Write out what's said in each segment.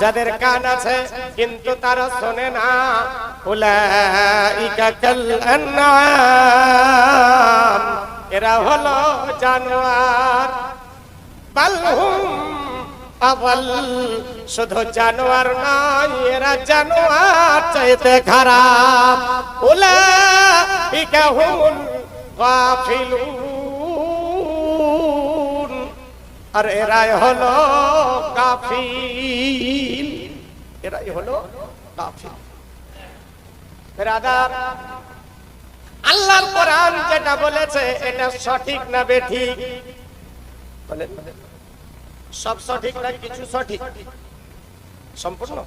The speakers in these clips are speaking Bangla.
যাদের কান আছে, কিন্তু তারা শোনে না। উলাইকা কাল এরা হলো জানোয়ার। শুধু জানোয়ার নয়, এরা জানোয়ার চাইতে খারাপ। উলাইকা হুমুল গাফিলুন, আর এরাই হলো কাফিল এরাই হলো? বেরাদার, আল্লাহর কোরআন যেটা বলেছে, এটা সঠিক না বলেন। সব সঠিক না কিছু সঠিক? সম্পূর্ণ?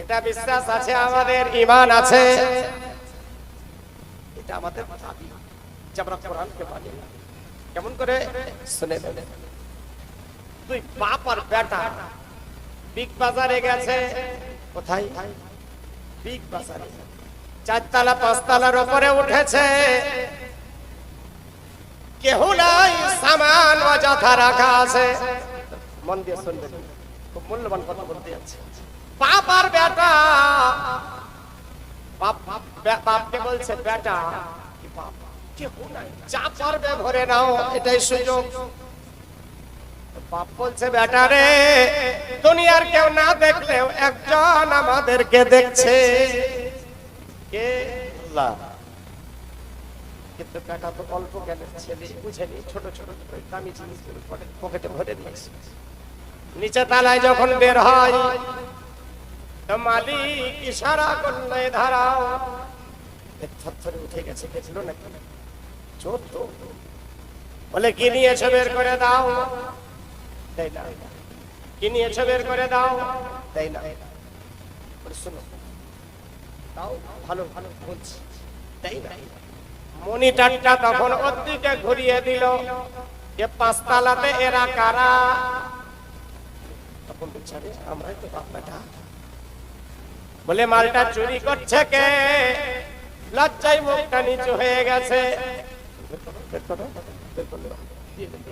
এটা বিশ্বাস আছে, আমাদের ইমান আছে। এটা আমাদের দাবি যে আমরা কোরআনকে মানি কেমন করে? শুনে দুই বাপ আর বেটা বিগ বাজারে গেছে। কোথায়? বিগ বাজারে। চারতলা, পাঁচতলার উপরে উঠেছে। কেহ নাই, সামান অযথা রাখা আছে। মন দিয়ে শুনবেন। খুব মূল্যবান কথা বলতে যাচ্ছে। বাপ আর বেটা। বাপ বাপকে বলছে, বেটা, কি বাপ? কেহ নাই। যা পারবে ভরে নাও। এটাই সুযোগ। বাপ বলছে বেটা রে দুনিয়ার কেউ না দেখলেও একজন আমাদেরকে দেখছে। কে? কিন্তু বেটা তো অল্প ছেলে বুঝেনি ছোট ছোট দামি পকেটে- ভরে দিয়েছে। নিচে তালায় যখন বের হয় মালিক ইশারা করলে ধারাও থরথরে উঠে গেছে গেছিল না চোর বলে, কি নিয়েছে? বের করে দাও। দেয় না। কি নিয়েছো বের করে দাও? দেয় না। বলে, শোনো দাও ভালো ভালো বলছি। দেয় না। মনিটরটা তখন ওর দিকে ঘুরিয়ে দিল। যে পাঁচতলাতে এরা কারা? তখন বিচারে আমরাই তো বাপ বেটা। বলে মালটা চুরি করছে কে? লজ্জায় মুখটা নিচু হয়ে গেছে।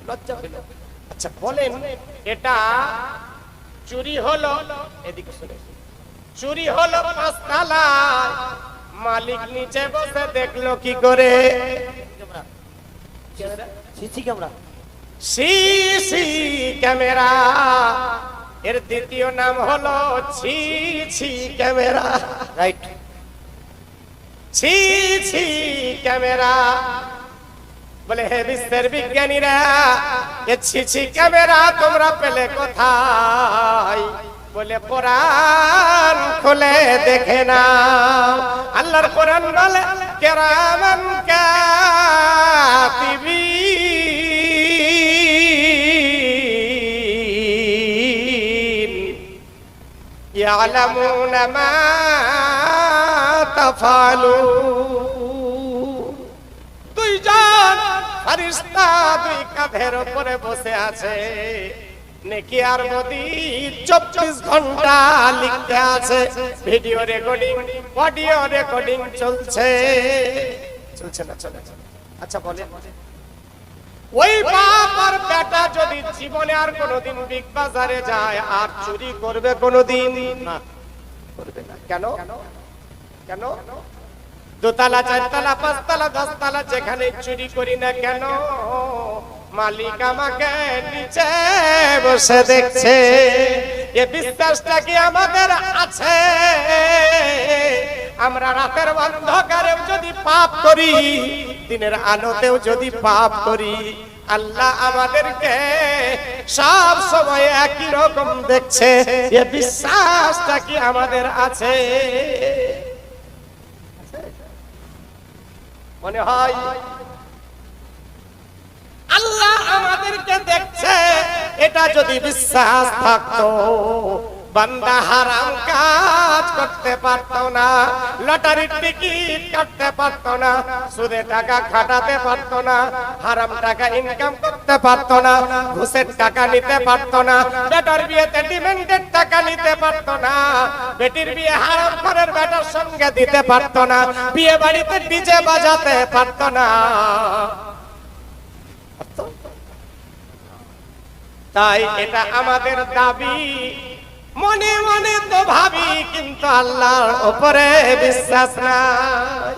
লজ্জা হইল। আচ্ছা বলেন এটা চুরি হলো এদিকে শুনে। চুরি হলো মালিক নিচে বসে দেখল কি করে? CC camera. CC camera. এর দ্বিতীয় নাম হলো ছি ছি ক্যামেরা। রাইট। ছি ছি ক্যামেরা। বলে হে বিশ্বের বিজ্ঞানীরা এ ছি ছি ক্যামেরা তোমরা পেলে কোথায় বলে কোরআন খুলে দেখে না আল্লাহর কোরআন বলে কেরামান কাতিবিন يعلمون ما تفعلون ফারিস্তা দুই কাঁধের উপরে বসে আছে। নেকি আর মোদি চব্বিশ ঘণ্টা লিখতে আছে। ভিডিও রেকর্ডিং, অডিও রেকর্ডিং চলছে। চলছে না, চলে আচ্ছা বলে ওই বাপ আর বেটা যদি জীবনে আর কোনোদিন বিগ বাজারে যায়, আর চুরি করবে কোনোদিন? না, করবে না। কেন? কেন? দোতলা, চারতলা, পাঁচতলা, দশতলা যেখানে চুরি করি না কেন? মালিক আমাকে নিচে বসে দেখছে। এ বিশ্বাসটা কি আমাদের আছে? আমরা রাতের অন্ধকারেও যদি পাপ করি, দিনের আলোতেও যদি পাপ করি, আল্লাহ আমাদেরকে সব সময় একই রকম দেখছে। এ বিশ্বাসটা কি আমাদের আছে? মনে হয় আল্লাহ আমাদেরকে দেখছে এটা যদি বিশ্বাস থাকতো বান্দা হারাম কাজ করতে পারতো না, লটারির টিকিট কাটতে পারতো না, সুদে টাকা খাটাতে পারতো না, হারাম টাকা ইনকাম করতে পারতো না, ঘুষের টাকা নিতে পারতো না, বেটার বিয়েতে ডিমেন্ডের টাকা নিতে পারতো না, বেটির বিয়ে হারাম ঘরের বেটার সঙ্গে দিতে পারতো না, বিয়ে বাড়িতে ডিজে বাজাতে পারতো না। তাই এটা আমাদের দাবি। মনে মনে তো ভাবি কিন্তু আল্লাহর ওপরে বিশ্বাস নাই।